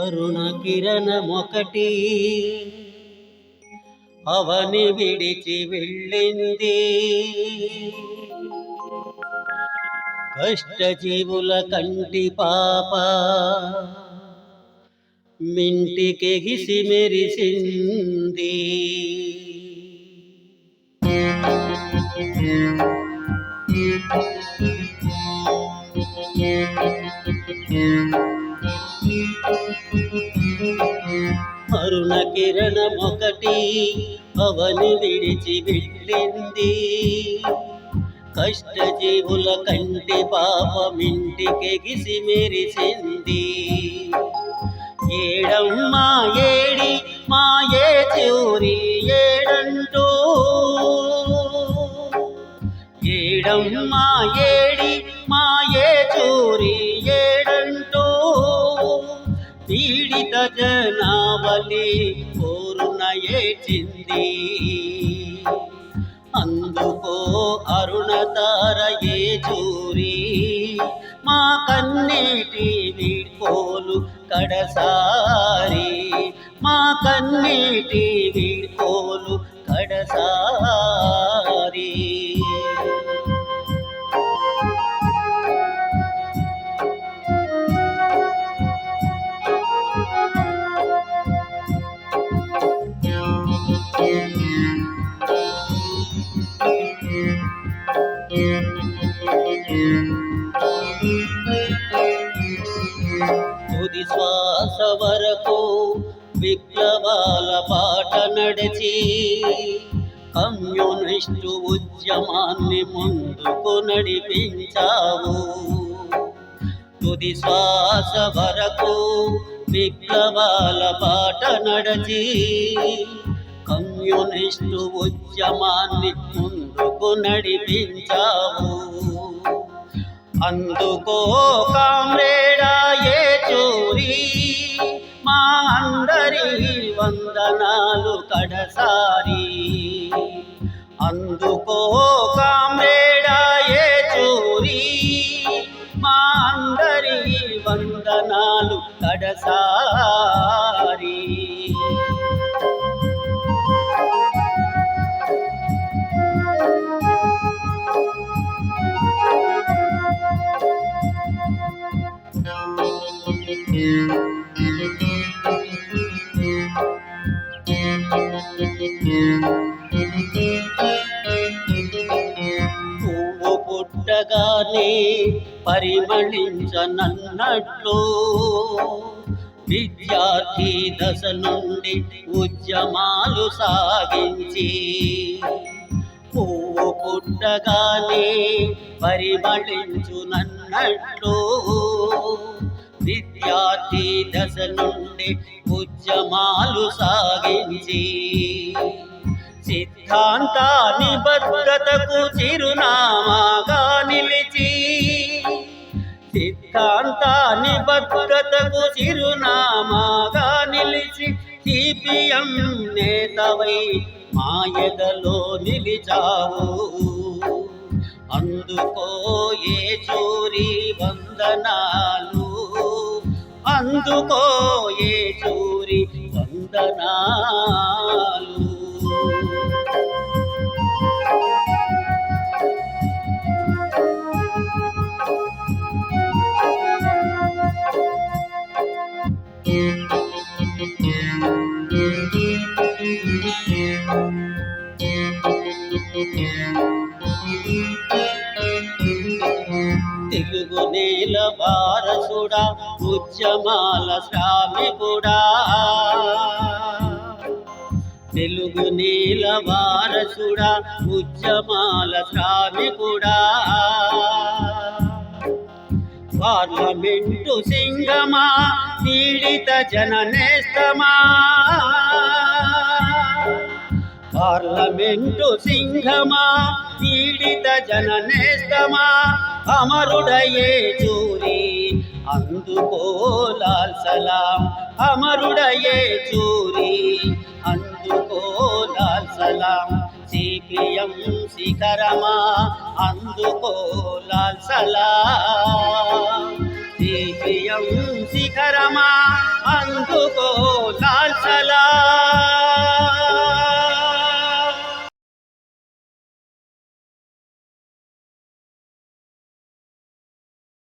అరుణ కిరణమొకటి అవని విడిచి వెళ్ళింది. కష్టజీవుల కంటి పాప మింటికెగిసి మెరిసింది. అరుణ కిరణమొకటి అవని విడిచి వెళ్ళింది. కష్టజీవుల కంటి పాపమింటికెగిసి మెరిసింది. ఏడమ్మా ఏడి మాయే చూరి ఏడంటూ. ఏడమ్మా ఏడి మాయే చూరి ఏడంటూ. పీడిత జనావళి లేచింది. అందుకో అరుణతార ఏ చూరి మా కన్నీటి వీడ్కోలు కడసారి. మా కన్నీటి వీడ్కోలు తుది శ్వాస వరకు విప్లవాల పాట నడిచి కమ్యూనిస్టు ఉద్యమాన్ని ముందుకు నడిపించావు. తుది శ్వాస వరకు విప్లవాల పాట నడిచి కమ్యూనిస్టు ఉద్యమాన్ని ముందుకు నడిపించావు. అందుకో కామ్రేడా ఏ చోరీ మా అందరి వందనాలు కడసారి. అందుకో కామ్రేడా ఏ చోరీ మా అందరి వందనాలు కడసారి. పరిమళించనన్నట్లు విద్యార్థి దశ నుండి ఉద్యమాలు సాగించి పువ్వు పుట్టగానే పరిమళించునన్నట్లు విద్యార్థి దశ నుండి ఉద్యమాలు సాగించి సిద్ధాంతాన్ని భద్రతకు చిరునామాగా నిలిచి కాంతాని భద్రతకు చిరునామాగా నిలిచి సిపిఎం నేతవై మాయగలో నిలిచావు. అందుకో ఏ చూరి వందనాలు? అందుకో ఏ చూరి వందనాలు? తెలుగు నేల వారసుడా ఉద్యమాల శ్రామికుడా. తెలుగు నేల వారసుడా ఉద్యమాల శ్రామికుడా. పార్లమెంటు సింగమా పీడిత జననేస్తమా? పార్లమెంటు సింహమా? పీడిత జననేస్తమా? అమరుడయే చూరి అందుకోలాల్ సలాం. అమరుడయే చూరి అందుకోలాల్ సలాం. సిపిఎం శిఖరమా? అందుకోలాల్ సలాం. సిపిఎం శిఖరమా అందుకో